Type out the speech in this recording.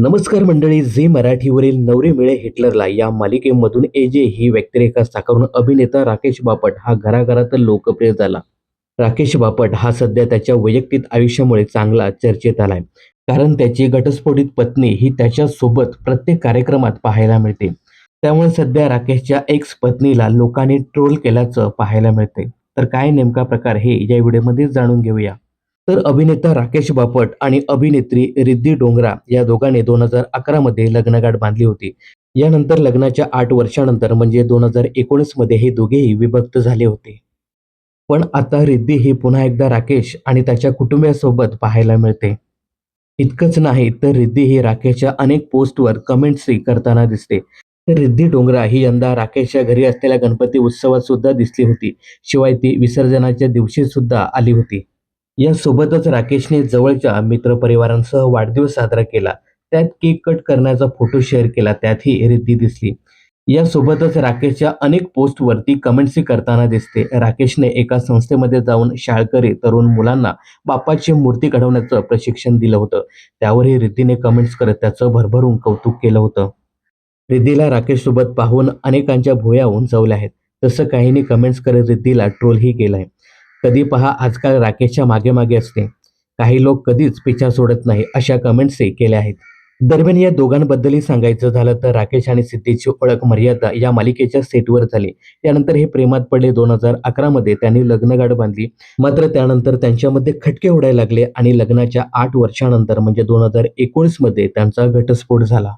नमस्कार मंडळी झी मराठीवरील नवरे मिळे हिटलरला या मालिकेमधून एजे ही व्यक्तिरेखा साकारून अभिनेता राकेश बापट हा घराघरात लोकप्रिय झाला. राकेश बापट हा सध्या त्याच्या वैयक्तिक आयुष्यामुळे चांगला चर्चेत आलाय. कारण त्याची घटस्फोटित पत्नी ही त्याच्यासोबत प्रत्येक कार्यक्रमात पाहायला मिळते. त्यामुळे सध्या राकेशच्या एक्स पत्नीला लोकांनी ट्रोल केल्याचं पाहायला मिळते तर काय नेमका प्रकार हे या व्हिडिओमध्ये जाणून घेऊया. तर अभिनेता राकेश बापट आणि अभिनेत्री रिद्धी डोंगरा या दोघांनी दोन हजार अकरामध्ये लग्नगाठ बांधली होती. यानंतर लग्नाच्या आठ वर्षानंतर म्हणजे दोन हजार एकोणीसमध्ये हे दोघेही विभक्त झाले होते. पण आता रिद्धी ही पुन्हा एकदा राकेश आणि त्याच्या कुटुंबियासोबत पाहायला मिळते. इतकंच नाही तर रिद्धी ही राकेशच्या अनेक पोस्टवर कमेंट्सही करताना दिसते. तर रिद्धी डोंगरा ही यंदा राकेशच्या घरी असलेल्या गणपती उत्सवात सुद्धा दिसली होती. शिवाय ती विसर्जनाच्या दिवशी सुद्धा आली होती. यासोबतच राकेशने जवळच्या मित्रपरिवारांसह वाढदिवस साजरा केला. त्यात केक कट करण्याचा फोटो शेअर केला. त्यातही रिद्धी दिसली. यासोबतच राकेशच्या अनेक पोस्टवरती कमेंट्सही करताना दिसते. राकेशने एका संस्थेमध्ये जाऊन शाळकरी तरुण मुलांना बाप्पाची मूर्ती घडवण्याचं प्रशिक्षण दिलं होतं. त्यावरही रिद्धीने कमेंट्स करत त्याचं भरभरून कौतुक केलं होतं. रिद्धीला राकेशसोबत पाहून अनेकांच्या भुया उंचावल्या आहेत. तसं काहींनी कमेंट्स करत रिद्धीला ट्रोलही केलाय. कधी पहा आजकाल राकेशच्या मागे मागे असते. काही लोक कधीच पिछा सोडत नाही अशा कमेंट्सही केल्या आहेत. दरम्यान या दोघांबद्दलही सांगायचं झालं तर राकेश आणि सिद्धीची ओळख मर्यादा या मालिकेच्या सेटवर झाली. त्यानंतर हे प्रेमात पडले. दोन हजार अकरामध्ये त्यांनी लग्नगाठ बांधली. मात्र त्यानंतर त्यांच्यामध्ये खटके उडायला लागले आणि लग्नाच्या आठ वर्षानंतर म्हणजे दोन हजार एकोणीसमध्ये त्यांचा घटस्फोट झाला.